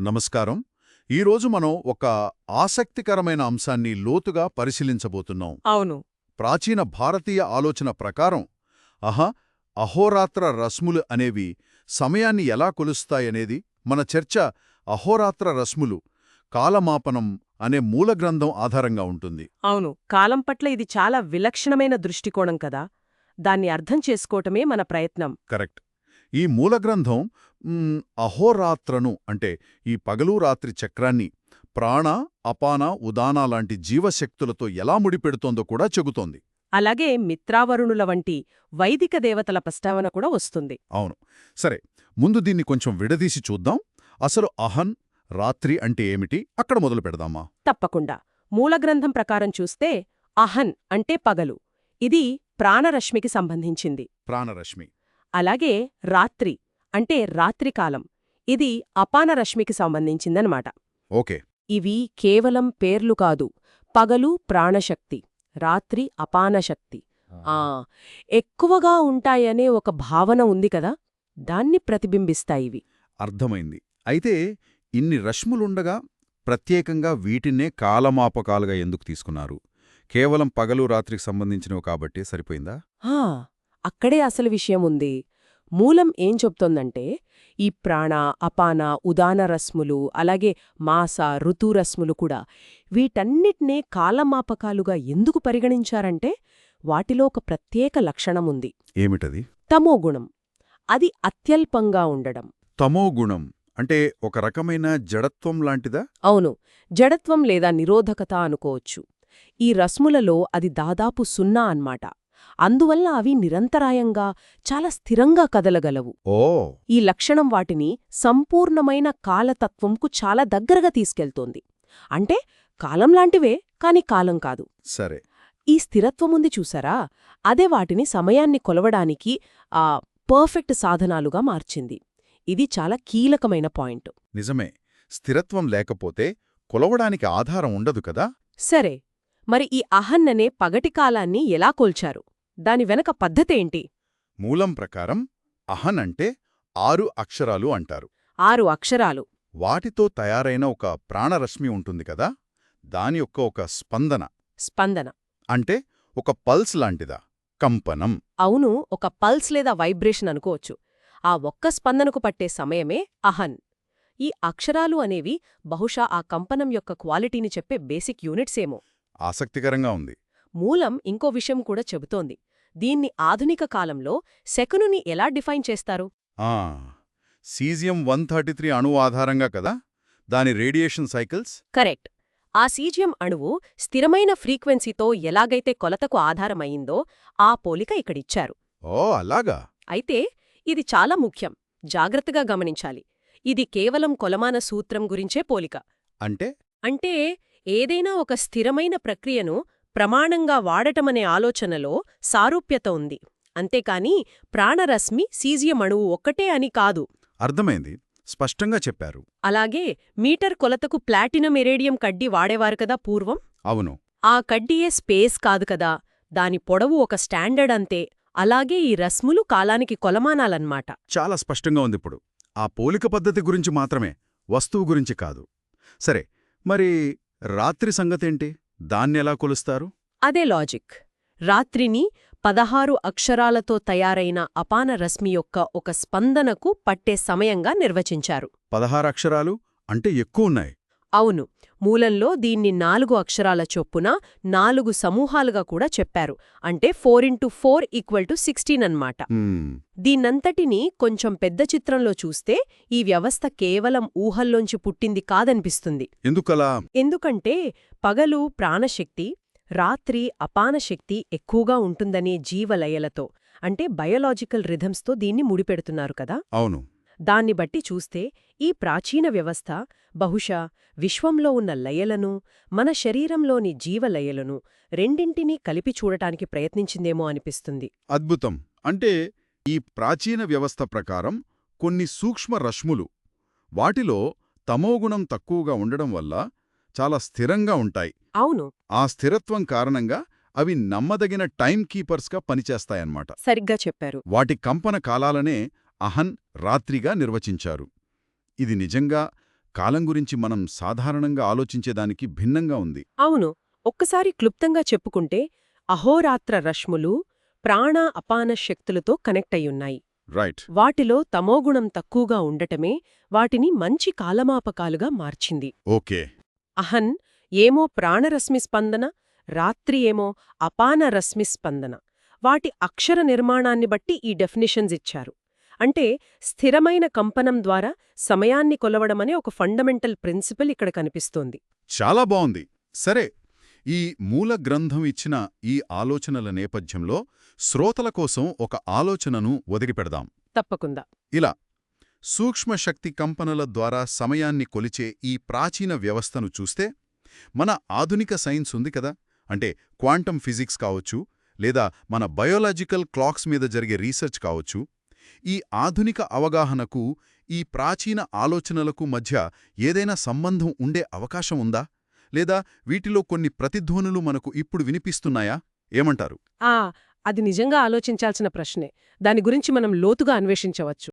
నమస్కారం. ఈరోజు మనం ఒక ఆసక్తికరమైన అంశాన్ని లోతుగా పరిశీలించబోతున్నాం. అవును. ప్రాచీన భారతీయ ఆలోచన ప్రకారం అహ అహోరాత్ర రస్ములు అనేవి సమయాన్ని ఎలా కొలుస్తాయనేది మన చర్చ అహోరాత్ర రస్ములు కాలమాపనం అనే మూల గ్రంథం ఆధారంగా ఉంటుంది. అవును. కాలం పట్ల ఇది చాలా విలక్షణమైన దృష్టికోణం కదా. దాన్ని అర్థం చేసుకోవటమే మన ప్రయత్నం. కరెక్ట్. ఈ మూల గ్రంథం అహోరాత్రను అంటే ఈ పగలు రాత్రి చక్రాన్ని ప్రాణ అపాన ఉదాన లాంటి జీవశక్తులతో ఎలా ముడిపెడుతోందో కూడా చెబుతోంది. అలాగే మిత్రావరుణుల వంటి వైదిక దేవతల ప్రస్తావన కూడా వస్తుంది. అవును. సరే ముందు దీన్ని కొంచెం విడదీసి చూద్దాం. అసలు అహన్ రాత్రి అంటే ఏమిటి? అక్కడ మొదలు పెడదామా? తప్పకుండా. మూలగ్రంథం ప్రకారం చూస్తే అహన్ అంటే పగలు. ఇది ప్రాణరశ్మికి సంబంధించింది. ప్రాణరశ్మి. అలాగే రాత్రి అంటే రాత్రికాలం ఇది అపానరశ్మికి సంబంధించిందనమాట. ఓకే. ఇవి కేవలం పేర్లు కాదు పగలు ప్రాణశక్తి రాత్రి అపానశక్తి ఆ. ఎక్కువగా ఉంటాయనే ఒక భావన ఉంది కదా దాన్ని ప్రతిబింబిస్తాయివి అర్థమైంది. అయితే ఇన్ని రశ్ములుండగా ప్రత్యేకంగా వీటినే కాలమాపకాలుగా ఎందుకు తీసుకున్నారు? కేవలం పగలు రాత్రికి సంబంధించినవి కాబట్టి సరిపోయిందా? అక్కడే అసలు విషయం ఉంది మూలం ఏం చెప్తోందంటే ఈ ప్రాణ అపాన ఉదాన రస్ములు అలాగే మాస ఋతురస్ములు కూడా వీటన్నిటినే కాలమాపకాలుగా ఎందుకు పరిగణించారంటే వాటిలో ఒక ప్రత్యేక లక్షణముంది. ఏమిటది? తమోగుణం. అది అత్యల్పంగా ఉండడం. తమో గుణం అంటే ఒక రకమైన జడత్వం లాంటిదా? అవును. జడత్వం లేదా నిరోధకత అనుకోవచ్చు. ఈ రస్ములలో అది దాదాపు సున్నా అన్మాట. అందువల్ల అవి నిరంతరాయంగా చాలా స్థిరంగా కదలగలవు. ఓ. ఈ లక్షణం వాటిని సంపూర్ణమైన కాలతత్వంకు చాలా దగ్గరగా తీసుకెళ్తోంది. అంటే కాలంలాంటివే కాని కాలం కాదు. సరే. ఈ స్థిరత్వముంది చూసారా? అదే వాటిని సమయాన్ని కొలవడానికి ఆ పర్ఫెక్ట్ సాధనాలుగా మార్చింది. ఇది చాలా కీలకమైన పాయింట్. నిజమే. స్థిరత్వం లేకపోతే కొలవడానికి ఆధారం ఉండదు కదా? సరే. మరి ఈ అహన్ననే పగటి కాలాన్ని ఎలా కొల్చారు? దాని వెనక పద్ధతేంటి మూలం ప్రకారం అహన్ అంటే ఆరు అక్షరాలు అంటారు. ఆరు అక్షరాలు. వాటితో తయారైన ఒక ప్రాణరశ్మి ఉంటుంది కదా దాని యొక్క ఒక స్పందన. స్పందన. అంటే ఒక పల్స్ లాంటిదా కంపనం. అవును ఒక పల్స్ లేదా వైబ్రేషన్ అనుకోవచ్చు. ఆ ఒక్క స్పందనకు పట్టే సమయమే అహన్. ఈ అక్షరాలు అనేవి బహుశా ఆ కంపనం యొక్క క్వాలిటీని చెప్పే బేసిక్ యూనిట్సేమో ఆసక్తికరంగా ఉంది. మూలం ఇంకో విషయం కూడా చెబుతోంది. దీన్ని ఆధునిక కాలంలో సెకనుని ఎలా డిఫైన్ చేస్తారు? ఆ సీజియం వన్ థర్టీ త్రీ అణువు ఆధారంగా కదా? దాని రేడియేషన్ సైకిల్స్? కరెక్ట్. ఆ సీజియం అణువు స్థిరమైన ఫ్రీక్వెన్సీతో ఎలాగైతే కొలతకు ఆధారమయ్యిందో ఆ పోలిక ఇక్కడిచ్చారు. ఓ అలాగా. అయితే ఇది చాలా ముఖ్యం. జాగ్రత్తగా గమనించాలి. ఇది కేవలం కొలమాన సూత్రం గురించే పోలిక. అంటే? అంటే ఏదైనా ఒక స్థిరమైన ప్రక్రియను ప్రమాణంగా వాడటమనే ఆలోచనలో సారూప్యత ఉంది. అంతేకాని ప్రాణరశ్మి సీజియం అణువు ఒక్కటే అని కాదు. అర్థమైంది. స్పష్టంగా చెప్పారు. అలాగే మీటర్ కొలతకు ప్లాటినం ఎరేడియం కడ్డీ వాడేవారు కదా పూర్వం? అవును. ఆ కడ్డీయే స్పేస్ కాదు కదా. దాని పొడవు ఒక స్టాండర్డ్ అంతే. అలాగే ఈ రస్ములు కాలానికి కొలమానాలన్మాట చాలా స్పష్టంగా ఉంది ఇప్పుడు. ఆ పోలిక పద్ధతి గురించి మాత్రమే వస్తువు గురించి కాదు. సరే మరి రాత్రి సంగతేంటి? దాన్నెలా కొలుస్తారు? అదే లాజిక్. రాత్రిని పదహారు అక్షరాలతో తయారైన అపాన రశ్మి యొక్క ఒక స్పందనకు పట్టే సమయంగా నిర్వచించారు. పదహారు అక్షరాలు అంటే ఎక్కువున్నాయి అవును మూలంలో దీన్ని నాలుగు అక్షరాల చొప్పున నాలుగు సమూహాలుగా కూడా చెప్పారు. అంటే four into four equal to sixteen అన్నమాట. దీన్నంతటినీ కొంచెం పెద్ద చిత్రంలో చూస్తే ఈ వ్యవస్థ కేవలం ఊహల్లోంచి పుట్టింది కాదనిపిస్తుంది. ఎందుకలా? ఎందుకంటే పగలు ప్రాణశక్తి రాత్రి అపానశక్తి ఎక్కువగా ఉంటుందనే జీవలయలతో అంటే బయోలాజికల్ రిథమ్స్తో దీన్ని ముడిపెడుతున్నారు కదా. అవును. దాన్ని బట్టి చూస్తే ఈ ప్రాచీన వ్యవస్థ బహుశా విశ్వంలో ఉన్న లయలను మన శరీరంలోని జీవలయలను రెండింటినీ కలిపి చూడటానికి ప్రయత్నించిందేమో అనిపిస్తుంది. అద్భుతం. అంటే ఈ ప్రాచీన వ్యవస్థ ప్రకారం కొన్ని సూక్ష్మ రశ్ములు వాటిలో తమోగుణం తక్కువగా ఉండడం వల్ల చాలా స్థిరంగా ఉంటాయి. అవును. ఆ స్థిరత్వం కారణంగా అవి నమ్మదగిన టైం కీపర్స్గా పనిచేస్తాయన్నమాట. సరిగ్గా చెప్పారు. వాటి కంపన కాలాలనే అహన్ రాత్రిగా నిర్వచించారు. ఇది నిజంగా కాలం గురించి మనం సాధారణంగా ఆలోచించేదానికి భిన్నంగా ఉంది. అవును. ఒక్కసారి క్లుప్తంగా చెప్పుకుంటే అహోరాత్ర రశ్ములు ప్రాణ అపాన శక్తులతో కనెక్ట్ అయ్యున్నాయి రైట్. వాటిలో తమోగుణం తక్కువగా ఉండటమే వాటిని మంచి కాలమాపకాలుగా మార్చింది. ఓకే. అహన్ ఏమో ప్రాణరశ్మి స్పందన రాత్రి ఏమో అపాన రశ్మి స్పందన వాటి అక్షర నిర్మాణాన్ని బట్టి ఈ డెఫినిషన్స్ ఇచ్చారు. అంటే స్థిరమైన కంపనం ద్వారా సమయాన్ని కొలవడమనే ఒక ఫండమెంటల్ ప్రిన్సిపల్ ఇక్కడ కనిపిస్తోంది. చాలా బావుంది. సరే ఈ మూల గ్రంథం ఇచ్చిన ఈ ఆలోచనల నేపథ్యంలో శ్రోతల కోసం ఒక ఆలోచనను వదిలిపెడదాం. తప్పకుండా. ఇలా సూక్ష్మశక్తి కంపనల ద్వారా సమయాన్ని కొలిచే ఈ ప్రాచీన వ్యవస్థను చూస్తే మన ఆధునిక సైన్స్ ఉంది కదా? అంటే క్వాంటం ఫిజిక్స్ కావచ్చు లేదా మన బయోలాజికల్ క్లాక్స్ మీద జరిగే రీసెర్చ్ కావచ్చు ఈ ఆధునిక అవగాహనకు ఈ ప్రాచీన ఆలోచనలకు మధ్య ఏదైనా సంబంధం ఉండే అవకాశం ఉందా? లేదా వీటిలో కొన్ని ప్రతిధ్వనులు మనకు ఇప్పుడు వినిపిస్తున్నాయా? ఏమంటారు? ఆ అది నిజంగా ఆలోచించాల్సిన ప్రశ్నే. దాని గురించి మనం లోతుగా అన్వేషించవచ్చు.